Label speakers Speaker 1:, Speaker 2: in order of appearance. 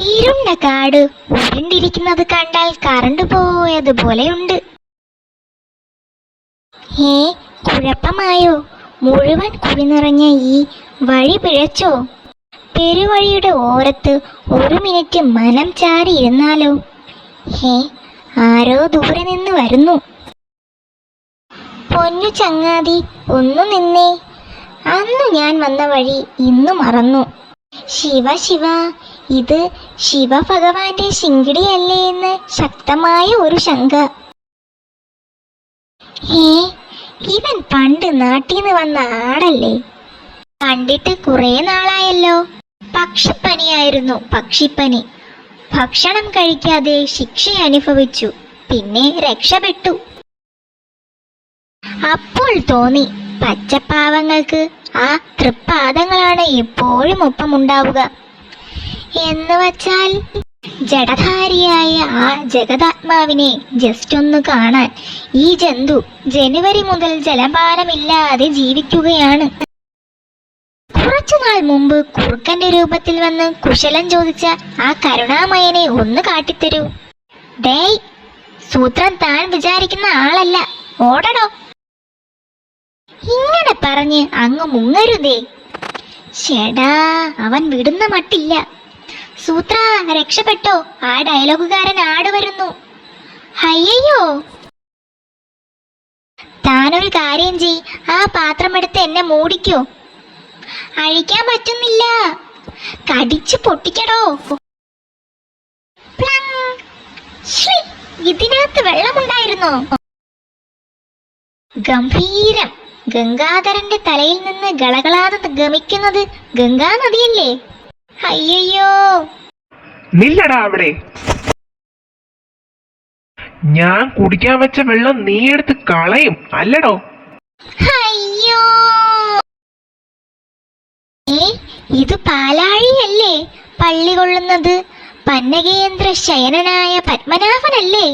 Speaker 1: ഇരുണ്ട കാട് ഉരുണ്ടിരിക്കുന്നത് കണ്ടാൽ കറണ്ട് പോയതുപോലെയുണ്ട് ഏ കുഴപ്പമായോ? മുഴുവൻ കുഴി നിറഞ്ഞ ഈ വഴി പിഴച്ചോ? പെരുവഴിയുടെ ഓരത്ത് ഒരു മിനിറ്റ് മനം ചാരി ഇരുന്നാലോ? ഹേ ആരോ ദൂരെ നിന്ന് വരുന്നു. പൊന്നു ചങ്ങാതി ഒന്നു നിന്നേ. അന്ന് ഞാൻ വന്ന വഴി ഇന്നു മറന്നു. ശിവ ശിവ ഇത് ശിവഭഗവാന്റെ ശിങ്കിടിയല്ലേ എന്ന് ശക്തമായ ഒരു ശങ്ക ഏ ഇവൻ പണ്ട് നാട്ടിന്ന് വന്ന ആടല്ലേ? കണ്ടിട്ട് കുറെ നാളായല്ലോ. പക്ഷിപ്പനിയായിരുന്നു പക്ഷിപ്പനി. ഭക്ഷണം കഴിക്കാതെ ശിക്ഷ അനുഭവിച്ചു പിന്നെ രക്ഷപ്പെട്ടു. അപ്പോൾ തോന്നി പച്ചപ്പാവങ്ങൾക്ക് ആ തൃപ്പാദങ്ങളാണ് എപ്പോഴും ഒപ്പമുണ്ടാവുക. എന്ന് വച്ചാൽ ജഡധാരിയായ ആ ജഗതാത്മാവിനെ ജസ്റ്റ് ഒന്ന് കാണാൻ ഈ ജന്തു ജനുവരി മുതൽ ജലപാനമില്ലാതെ ജീവിക്കുകയാണ്. കുറച്ചുനാൾ മുമ്പ് കുറുക്കന്റെ രൂപത്തിൽ വന്ന് കുശലം ചോദിച്ച ആ കരുണാമയനെ ഒന്ന് കാട്ടിത്തരൂ. ഡേയ് സൂത്രം താൻ വിചാരിക്കുന്ന ആളല്ല. ഓടടോ ഇങ്ങനെ പറഞ്ഞ് അങ്ങ് മുങ്ങരുതേ. ചേടാ അവൻ വിടുന്ന മട്ടില്ല. സൂത്ര രക്ഷപ്പെട്ടോ? ആ ഡയലോഗുകാരൻ ആട് വരുന്നു. അയ്യോ താനൊരു കാര്യം ചെയ് ആ പാത്രമെടുത്ത് എന്നെ മൂടിക്കോ. അഴിക്കാൻ പറ്റുന്നില്ല. കടിച്ചു പൊട്ടിക്കടോ. ഇതിനകത്ത് വെള്ളമുണ്ടായിരുന്നോ? ഗംഭീരം. ഗംഗാധരന്റെ തലയിൽ നിന്ന് ഗളകളാതെ ഗമിക്കുന്നത് ഗംഗാ നദിയല്ലേ? അയ്യോ
Speaker 2: നില്ലടാ അവിടെ. ഞാൻ കുടിക്കാൻ വെച്ച വെള്ളം നീ എടുത്ത് കളയും അല്ലടോ.
Speaker 1: അയ്യോ. ഏ ഇത് പാലാഴിയല്ലേ? പള്ളി കൊള്ളുന്നത് പന്നകേന്ദ്ര ശയനനായ പത്മനാഭനല്ലേ?